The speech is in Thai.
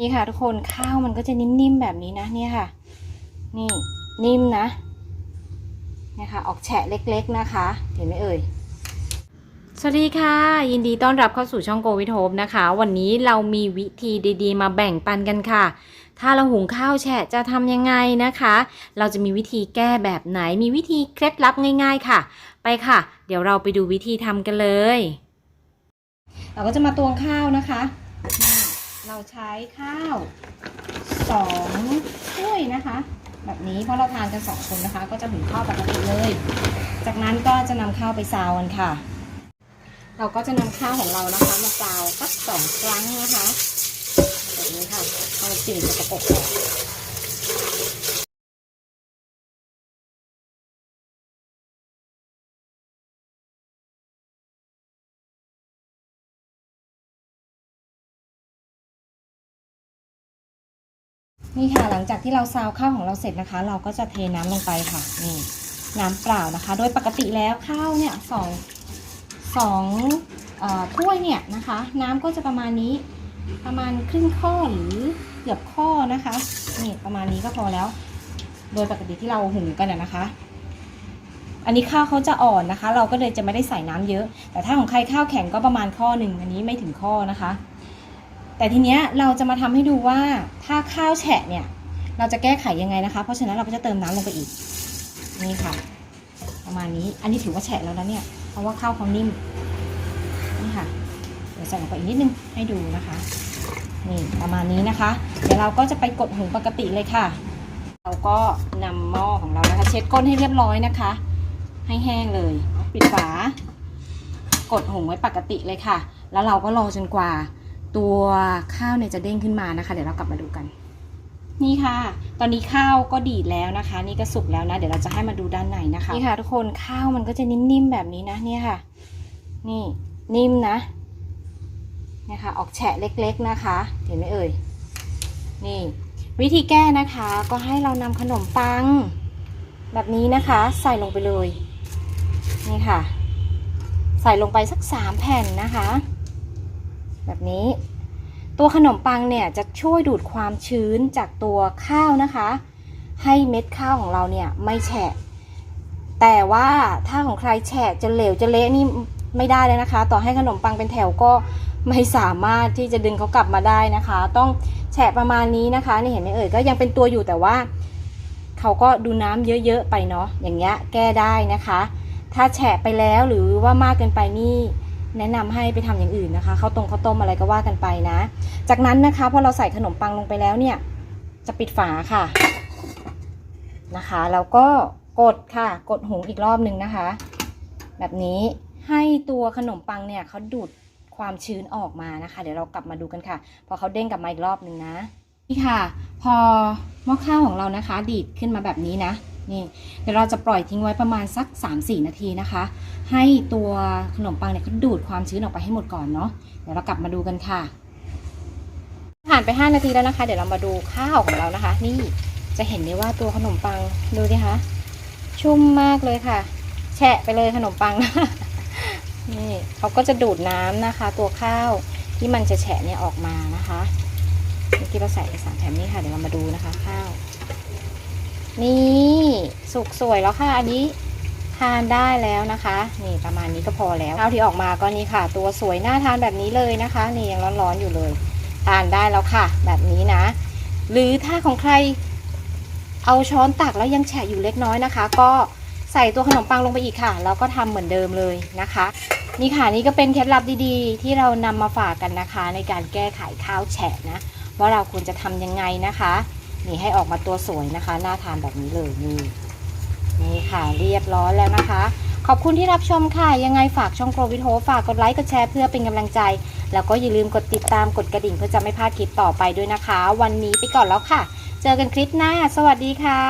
นี่ค่ะทุกคนข้าวมันก็จะนิ่มๆแบบนี้นะเนี่ยค่ะ นี่นิ่มนะเนี่ยค่ะออกแฉะเล็กๆนะคะ เห็นไหมเอ่ยสวัสดีค่ะ ยินดีต้อนรับเข้าสู่ช่องโกวิทโฮมนะคะ วันนี้เรามีวิธีดีๆ มาแบ่งปันกันค่ะ ถ้าเราหุงข้าวแฉะจะทำยังไงนะคะ เราจะมีวิธีแก้แบบไหนมีวิธีเคล็ดลับง่าย ๆค่ะ ไปค่ะ เดี๋ยวเราไปดูวิธีทำกันเลย เราก็จะมาตวงข้าวนะคะ เราใช้ข้าวสองถ้วยนะคะ แบบนี้เพราะเราทานกันสองคนนะคะ ก็จะหุงข้าวปกติเลย จากนั้นก็จะนำข้าวไปซาวกันค่ะ เราก็จะนำข้าวของเรานะคะ มาซาวสักสองครั้งนะคะแบบนี้ค่ะเอาสิ่งสกปรกออก นี่ค่ะหลังจากที่เราซาวข้าวของเราเสร็จนะคะ เราก็จะเทน้ำลงไปค่ะนี่น้ำเปล่านะคะ โดยปกติแล้วข้าวเนี่ยสองสองถ้วยเนี่ยนะคะ น้ำก็จะประมาณนี้ประมาณครึ่งข้อหรือเกือบข้อนะคะนี่ประมาณนี้ก็พอแล้ว โดยปกติที่เราหุงกันนะคะ อันนี้ข้าวเขาจะอ่อนนะคะ เราก็เลยจะไม่ได้ใส่น้ำเยอะ แต่ถ้าของใครข้าวแข็งก็ประมาณข้อหนึ่งอันนี้ไม่ถึงข้อนะคะ แต่ทีเนี้ยเราจะมาทำให้ดูว่าถ้าข้าวแฉะเนี่ย เราจะแก้ไขยังไงนะคะ เพราะฉะนั้นเราก็จะเติมน้ำลงไปอีก นี่ค่ะ ประมาณนี้ อันนี้ถือว่าแฉะแล้วนะเนี่ย เพราะว่าข้าวเขานิ่ม นี่ค่ะ เดี๋ยวใส่ลงไปอีกนิดนึงให้ดูนะคะ นี่ประมาณนี้นะคะ เดี๋ยวเราก็จะไปกดหุงปกติเลยค่ะ เราก็นำหม้อของเรานะคะ เช็ดก้นให้เรียบร้อยนะคะ ให้แห้งเลย ปิดฝากดหุงไว้ปกติเลยค่ะ แล้วเราก็รอจนกว่า ตัวข้าวเนี่ยจะเด้งขึ้นมานะคะ เดี๋ยวเรากลับมาดูกัน นี่ค่ะ ตอนนี้ข้าวก็ดีดแล้วนะคะ นี่ก็สุกแล้วนะ เดี๋ยวเราจะให้มาดูด้านในนะคะ นี่ค่ะ ทุกคนข้าวมันก็จะนิ่มๆแบบนี้นะ เนี่ยค่ะ นี่นิ่มนะเนี่ยค่ะออกแฉะเล็กๆนะคะ เห็นไหมเอ่ย นี่ วิธีแก้นะคะ ก็ให้เรานำขนมปัง แบบนี้นะคะ ใส่ลงไปเลย นี่ค่ะ ใส่ลงไปสักสามแผ่นนะคะ แบบนี้ ตัวขนมปังเนี่ยจะช่วยดูดความชื้นจากตัวข้าวนะคะ ให้เม็ดข้าวของเราเนี่ยไม่แฉะ แต่ว่าถ้าของใครแฉะจะเหลวจะเละนี่ไม่ได้เลยนะคะ ต่อให้ขนมปังเป็นแถวก็ไม่สามารถที่จะดึงเขากลับมาได้นะคะ ต้องแฉะประมาณนี้นะคะนี่เห็นไหมเอ่ยก็ยังเป็นตัวอยู่แต่ว่าเขาก็ดูน้ำเยอะๆไปเนาะอย่างเงี้ยแก้ได้นะคะ ถ้าแฉะไปแล้วหรือว่ามากเกินไปนี่ แนะนำให้ไปทำอย่างอื่นนะคะข้าวตรงข้าวต้มอะไรก็ว่ากันไปนะ จากนั้นนะคะพอเราใส่ขนมปังลงไปแล้วเนี่ย จะปิดฝาค่ะนะคะแล้วก็กดค่ะ กดหุงอีกรอบหนึ่งนะคะ แบบนี้ให้ตัวขนมปังเนี่ยเขาดูดความชื้นออกมานะคะ เดี๋ยวเรากลับมาดูกันค่ะ พอเขาเด้งกลับมาอีกรอบนึงนะ นี่ค่ะ พอหม้อข้าวของเรานะคะ ดีดขึ้นมาแบบนี้นะ นี่เดี๋ยวเราจะปล่อยทิ้งไว้ประมาณสัก 3-4 นาทีนะคะ ให้ตัวขนมปังเนี่ยเขาดูดความชื้นออกไปให้หมดก่อนเนาะเดี๋ยวเรากลับมาดูกันค่ะ ผ่านไป 5 นาทีแล้วนะคะ เดี๋ยวเรามาดูข้าวของเรานะคะ นี่จะเห็นได้ว่าตัวขนมปังดูดิคะชุ่มมากเลยค่ะ แฉะไปเลยขนมปังนี่เขาก็จะดูดน้ำนะคะ ตัวข้าวที่มันจะแฉะเนี่ยออกมานะคะเมื่อกี้เราใส่สามแผ่นนี้ค่ะเดี๋ยวเรามาดูนะคะ ข้าว นี่สุกสวยแล้วค่ะ อันนี้ทานได้แล้วนะคะ นี่ประมาณนี้ก็พอแล้วข้าวที่ออกมาก็นี่ค่ะ ตัวสวยน่าทานแบบนี้เลยนะคะ นี่ยังร้อนๆอยู่เลย ทานได้แล้วค่ะ แบบนี้นะ หรือถ้าของใคร เอาช้อนตักแล้วยังแฉะอยู่เล็กน้อยนะคะ ก็ใส่ตัวขนมปังลงไปอีกค่ะ แล้วก็ทำเหมือนเดิมเลยนะคะ นี่ค่ะนี่ก็เป็นเคล็ดลับดีๆ ที่เรานำมาฝากกันนะคะ ในการแก้ไขข้าวแฉะนะว่าเราควรจะทำยังไงนะคะ นี่ให้ออกมาตัวสวยนะคะ น่าทานแบบนี้เลยนี่นี่ค่ะเรียบร้อยแล้วนะคะ ขอบคุณที่รับชมค่ะ ยังไงฝากช่องโกรวิทโฮฝากกดไลค์กดแชร์เพื่อเป็นกำลังใจ แล้วก็อย่าลืมกดติดตามกดกระดิ่งเพื่อจะไม่พลาดคลิปต่อไปด้วยนะคะ วันนี้ไปก่อนแล้วค่ะ เจอกันคลิปหน้า สวัสดีค่ะ